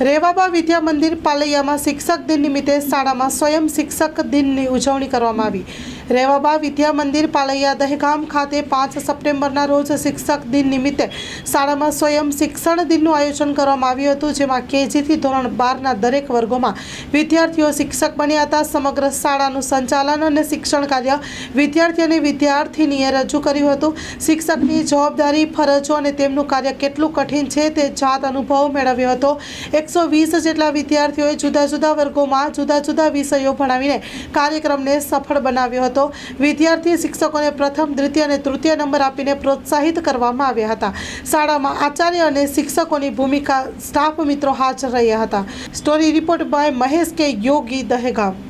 રેવાબા વિદ્યા મંદિર પાલૈયામાં શિક્ષક દિન નિમિત્તે શાળામાં સ્વયં શિક્ષક દિનની ઉજવણી કરવામાં આવી. રેવાબા વિદ્યા મંદિર પાલૈયા દહેગામ ખાતે પાંચ સપ્ટેમ્બરના રોજ શિક્ષક દિન નિમિત્તે શાળામાં સ્વયં શિક્ષણ દિનનું આયોજન કરવામાં આવ્યું હતું, જેમાં કેજીથી ધોરણ બારના દરેક વર્ગોમાં વિદ્યાર્થીઓ શિક્ષક બન્યા હતા. સમગ્ર શાળાનું સંચાલન અને શિક્ષણ કાર્ય વિદ્યાર્થી અને વિદ્યાર્થીનીએ રજૂ કર્યું હતું. શિક્ષકની જવાબદારી, ફરજો અને તેમનું કાર્ય કેટલું કઠિન છે તે જાત અનુભવ મેળવ્યો હતો. એકસો વીસ જેટલા વિદ્યાર્થીઓએ જુદા જુદા વર્ગોમાં જુદા જુદા વિષયો ભણાવીને કાર્યક્રમને સફળ બનાવ્યો હતો. વિદ્યાર્થી શિક્ષકોને પ્રથમ, દ્વિતીય અને તૃતીય નંબર આપીને પ્રોત્સાહિત કરવામાં આવ્યા હતા. શાળામાં આચાર્ય અને શિક્ષકોની ભૂમિકા સ્ટાફ મિત્રો હાજર રહ્યા હતા. સ્ટોરી રિપોર્ટ બાય મહેશ કે યોગી દહેગામ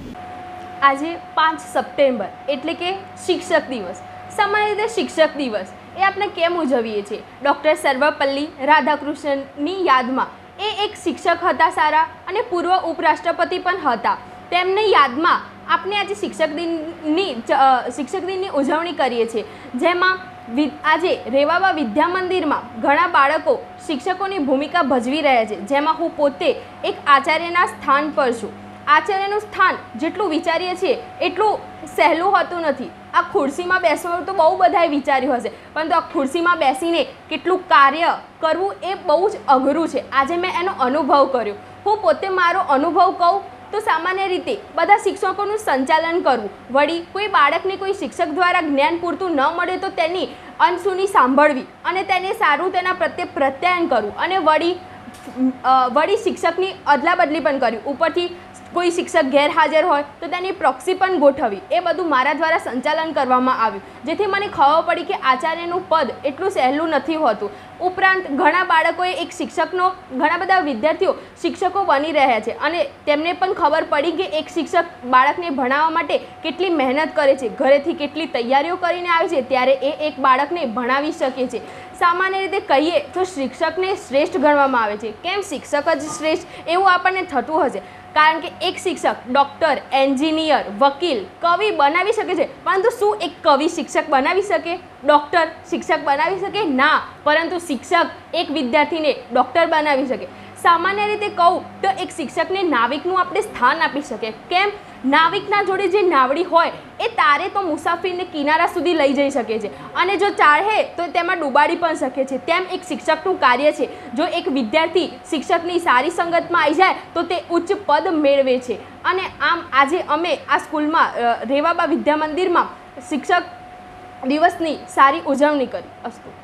આજે પાંચ સપ્ટેમ્બર એટલે કે શિક્ષક દિવસ. સામાન્ય રીતે શિક્ષક દિવસ એ આપણે કેમ ઉજવીએ છીએ? ડૉક્ટર સર્વપલ્લી રાધાકૃષ્ણની યાદમાં એ એક શિક્ષક હતા સારા અને પૂર્વ ઉપરાષ્ટ્રપતિ પણ હતા. તેમની યાદમાં આપણે આજે શિક્ષક દિનની શિક્ષક દિનની ઉજવણી કરીએ છીએ, જેમાં આજે રેવાબા વિદ્યા મંદિરમાં ઘણા બાળકો શિક્ષકોની ભૂમિકા ભજવી રહ્યા છે, જેમાં હું પોતે એક આચાર્યના સ્થાન પર છું. આચાર્યનું સ્થાન જેટલું વિચારીએ છીએ, એટલું સહેલું હોતું નથી. આ ખુરશીમાં બેસવાનું તો બહુ બધાએ વિચાર્યું હશે, પરંતુ આ ખુરશીમાં બેસીને કેટલું કાર્ય કરવું એ બહુ જ અઘરું છે. આજે મેં એનો અનુભવ કર્યો. હું પોતે મારો અનુભવ કહું તો સામાન્ય રીતે બધા શિક્ષકોનું સંચાલન કરવું. વળી કોઈ બાળકને કોઈ શિક્ષક દ્વારા જ્ઞાન પૂરતું ન મળે તો તેની અનસુની સાંભળવી અને તેને સારું તેના પ્રત્યે પ્રત્યાયન કરવું અને વળી વળી શિક્ષકની અદલા બદલી પણ કરવી. ઉપરથી કોઈ શિક્ષક ગેરહાજર હોય તો તેની પ્રોક્સી પણ ગોઠવી એ બધું મારા દ્વારા સંચાલન કરવામાં આવ્યું. જેથી મને ખબર પડી કે આચાર્યનું પદ એટલું સહેલું નથી હોતું. ઉપરાંત ઘણા બાળકોએ એક શિક્ષકનો, ઘણા બધા વિદ્યાર્થીઓ શિક્ષકો બની રહ્યા છે અને તેમને પણ ખબર પડી કે એક શિક્ષક બાળકને ભણાવવા માટે કેટલી મહેનત કરે છે, ઘરેથી કેટલી તૈયારીઓ કરીને આવે છે, ત્યારે એ એક બાળકને ભણાવી શકે છે. સામાન્ય રીતે કહીએ તો શિક્ષકને શ્રેષ્ઠ ગણવામાં આવે છે. કેમ શિક્ષક જ શ્રેષ્ઠ? એવું આપણને થતું હશે. કારણ કે એક શિક્ષક ડૉક્ટર એન્જિનિયર વકીલ, કવિ બનાવી શકે છે. પરંતુ શું એક કવિ શિક્ષક બનાવી શકે? ડૉક્ટર શિક્ષક બનાવી શકે? ના. પરંતુ શિક્ષક એક વિદ્યાર્થીને ડૉક્ટર બનાવી શકે. સામાન્ય રીતે કહું તો એક શિક્ષકને નાવિકનું આપણે સ્થાન આપી શકીએ. કેમ? નાવિકના જોડે જે નાવડી હોય, એ તારે તો મુસાફરીને કિનારા સુધી લઈ જઈ શકે છે. અને જો ચાહે તો તેમાં ડૂબાડી પણ શકે છે. તેમ એક શિક્ષકનું કાર્ય છે. જો એક વિદ્યાર્થી શિક્ષકની સારી સંગતમાં આવી જાય, તો તે ઉચ્ચ પદ મેળવે છે. અને આમ આજે અમે આ સ્કૂલમાં રેવાબા વિદ્યા મંદિરમાં શિક્ષક દિવસની સારી ઉજવણી કરી. અસ્તુ.